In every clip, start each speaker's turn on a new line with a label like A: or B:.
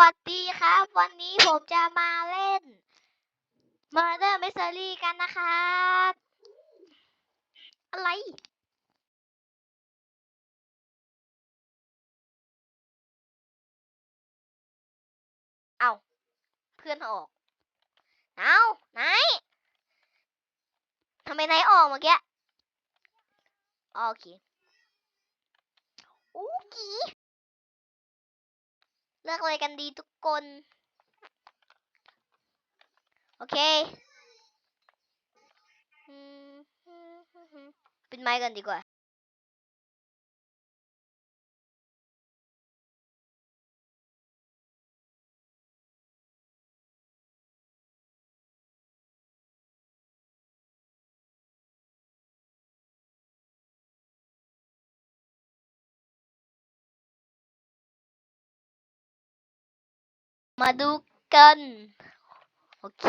A: วัสดีครับ วันนี้ผมจะมาเล่น Murder Mystery กันนะครับ อะไร เอาเพื่อนออก เอาไหนทำไมไหนออกเมื่อกี้โอเคโอู้กี เลือกอะไรกันดีทุกคน โอเคเป็นไม้กันดีกว่า มาดูกัน โอเค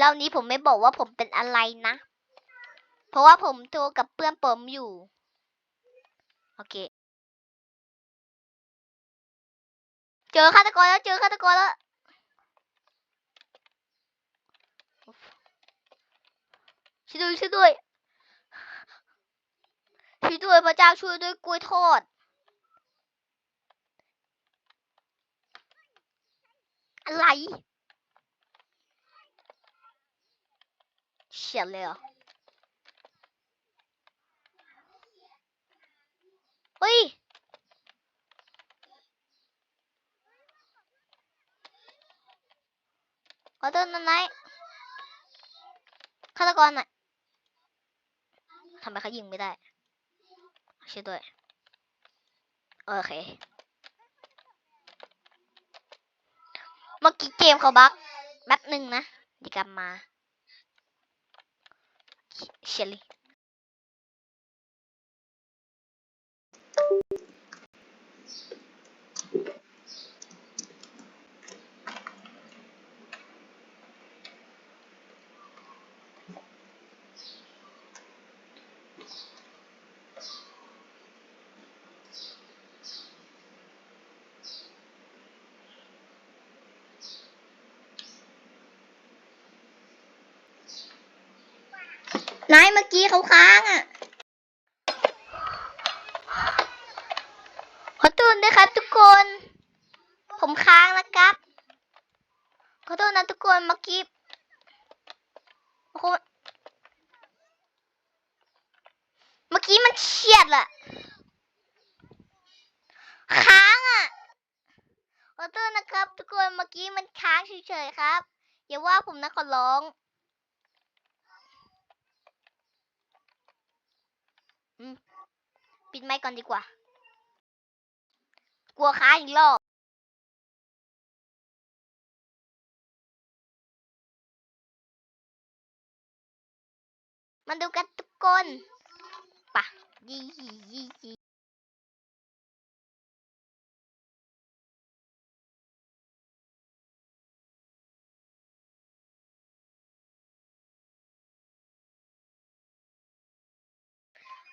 A: รอบนี้ผมไม่บอกว่าผมเป็นอะไรนะ เพราะว่าผมโทรกับเพื่อนผมอยู่ โอเค เจอฆาตกรแล้วเจอฆาตกรแล้ว ช่วยด้วยช่วยด้วย ช่วยด้วยพระเจ้าช่วยด้วยกล้วยทอด อะไรเฉียดเลยเหรอเฮ้ยขอโทษนะนายฆาตกรน่ะทำไม เมื่อกี้เกมเขาบักแป๊บหนึ่งนะเดียวกลับมาเชลลี่ นายเมื่อกี้เขาค้างอะ ขอโทษนะครับทุกคน ผมค้างนะครับ ขอโทษนะทุกคนเมื่อกี้เมื่อกี้มันเฉียดอะค้างอะ ขอโทษนะครับ ทุกคนเมื่อกี้มันค้างเฉยๆครับ อย่าว่าผมนะขอร้อง อืม ปิดไมค์ก่อนดีกว่า กลัวค้าอีกรอบมาดูกันทุกคนปะยี่ยี่ยี่ยี่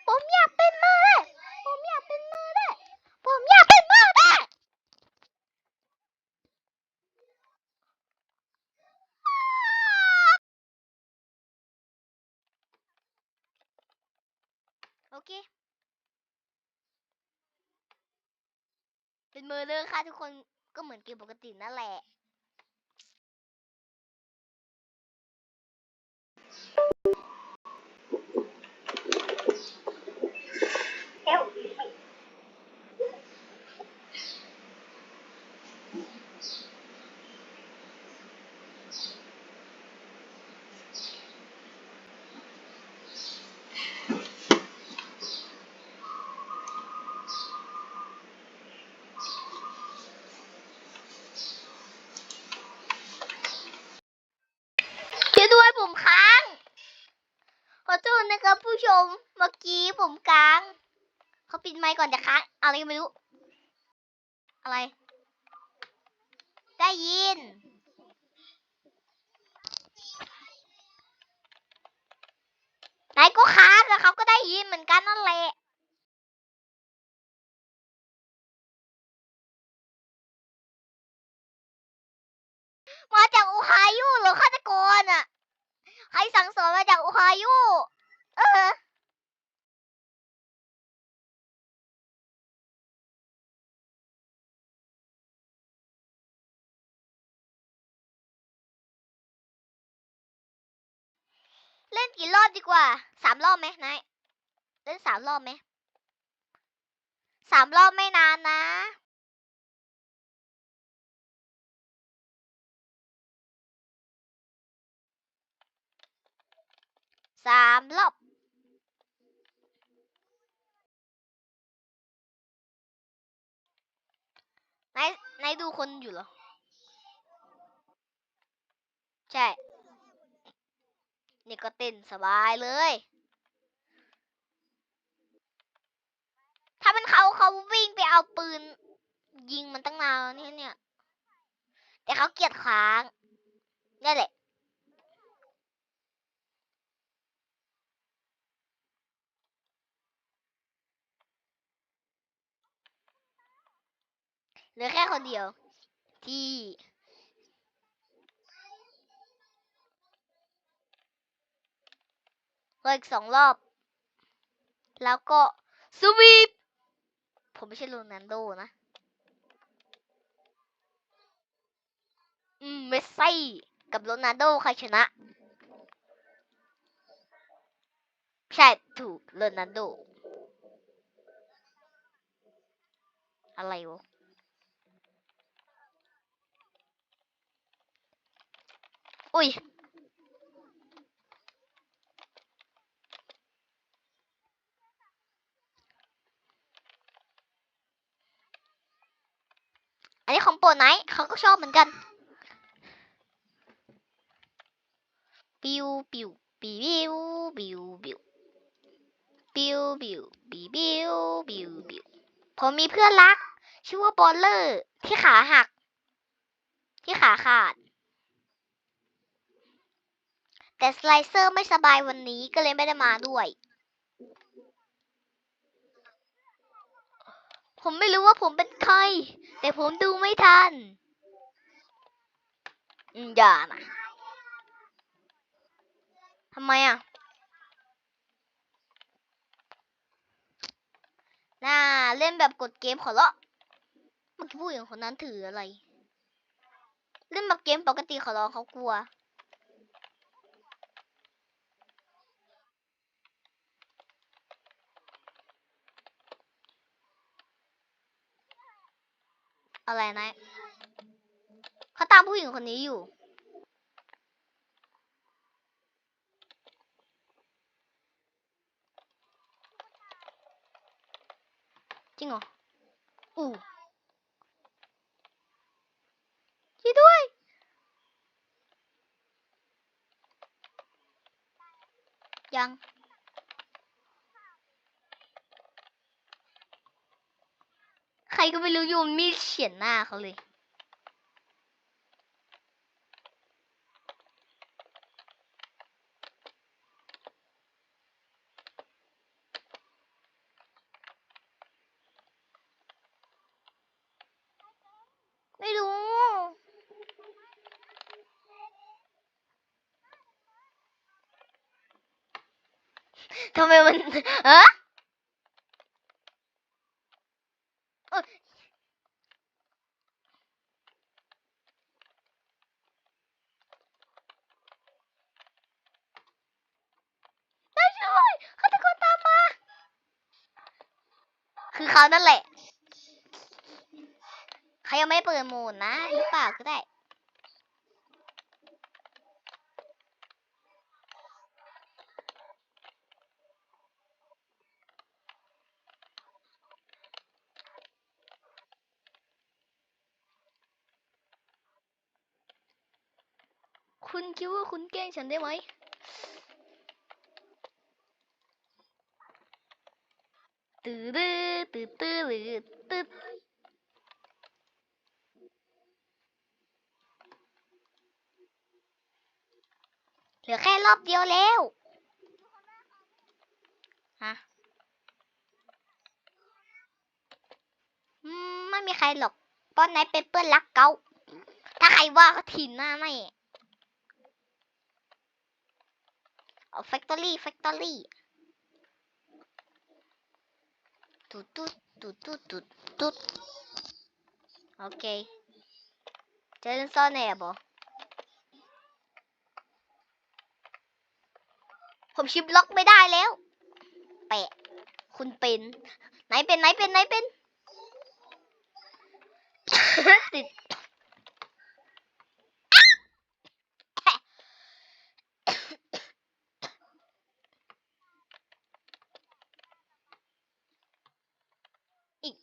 A: ผมอยากเป็นมือได้ผมอยากเป็นมือได้ผมอยากเป็นมือได้โอ เค เป็นมือเลยค่ะทุกคนก็เหมือนเกมปกตินั่นแหละ ช่วยด้วยผมค้าง ขอโทษนะครับ ผู้ชม เมื่อกี้ผมค้าง เขาปิดไมค์ก่อนจะค้างอะไรก็ไม่รู้ อะไร ได้ยินไหนก็ค้างแล้วเขาก็ได้ยินเหมือนกันนั่นแหละ มาจากโอไฮโอเหรอฆาตกรอะ ใครสั่งสอนมาจากโอไฮโอเออ เล่นกี่รอบดีกว่าสามรอบไหมนายเล่นสามรอบไหมสามรอบไม่นานนะสามรอบนายนายดูคนอยู่เหรอ ใช่ นี่ก็เต้นสบายเลย ถ้าเป็นเขาเขาวิ่งไปเอาปืน ยิงมันตั้งนานนี่เนี่ย แต่เขาเกียดค้างนี่แหละเหลือแค่คนเดียวที่ เหลืออีกสองรอบ แล้วก็สวีปผมไม่ใช่โรนัลโดนะ อืม เมสซี่กับโรนัลโดใครชนะ ใช่ถูกโรนัลโด อะไรวะอุ้ย อันนี้ของโปรดไหนเขาก็ชอบเหมือนกัน ปิวปิวปิวปิวปิวปิวปิวปิวปิวปิวปิวผมมีเพื่อนรัก ชื่อว่าบอลเลอร์ที่ขาหัก ที่ขาขาด แต่สไลเซอร์ไม่สบายวันนี้ก็เลยไม่ได้มาด้วย ผมไม่รู้ว่าผมเป็นใคร แต่ผมดูไม่ทัน อย่านะทำไมอะน่าเล่นแบบกดเกมขอละเมื่อกี้ผู้หญิงคนนั้นถืออะไร เล่นแบบเกมปกติขอรองเขากลัว อะไรนะเขาตามผู้หญิงคนนี้อยู่ จริงเหรอ อู้ช่วยด้วย ยัง ใคร ก็ไม่รู้โยนมีดเฉียนหน้าเขาเลย ไม่รู้ ทำไมมันฮะอ้ยไม่ช่วยฆาตกรตามมา คือ เขานั่นแหละเขายังไม่เปิดโหมดนะหรือเปล่าก็ได้คุณคิดว่าคุณแกล้งฉันได้ไหมตื้อตื้อ ตื้อตื้อตื้อเหลือแค่รอบเดียวแล้วฮะไม่มีใครหรอกป้อนไหนเป็นเปื้อนรักเกาถ้าใครว่าก็ถิ่นหน้าไม่เอาแฟคทอรี่แฟคทอรี่ ตุ๊ดตุ๊ดตุ๊ดตุ๊ดตุ๊ดตุดโอเคเจนซอนแอบเหรอผมชิปล็อกไม่ได้แล้ว แปะ คุณเป็น ไหนเป็นไหนเป็นไหนเป็น ติด อีก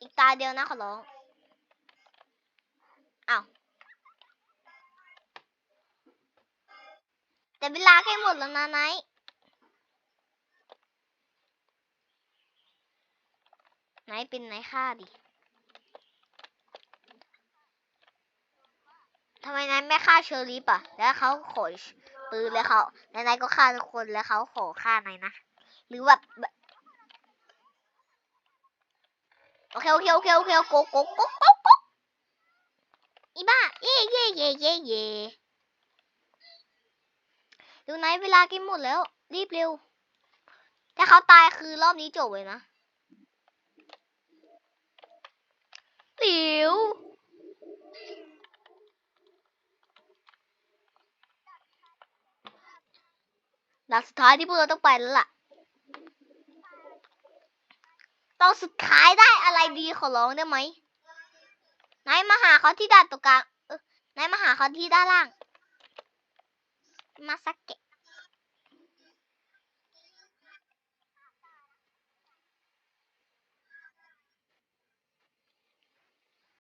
A: อีกตา เดียวนะขอร้องอ้าวแต่เวลาใกล้หมดแล้วนะไนท์ไนท์เป็นไนท์ฆ่าดิทำไมนายไม่ฆ่าเชอรี่ป่ะแล้วเขาขอปืนแล้วเขานายก็ฆ่าทุกคนแล้วเขาขอฆ่านายนะ หรือแบบแบบโอ เคโอเคโอเคโอเคโกโกโกโกโกอีบ้าเย่เย่เย่เย่เย่ดูไหนเวลากินหมดแล้ว รีบเร็ว ถ้าเขาตายคือรอบนี้จบเลยนะหลิวหลักสุดท้ายที่พวกเราต้องไปแล้วล่ะ ตอนสุดท้ายได้อะไรดีขอร้องได้ไหมนายมาหาเขาที่ด้านตรงกลางนายมาหาเขาที่ด้านล่าง มาสักเกะ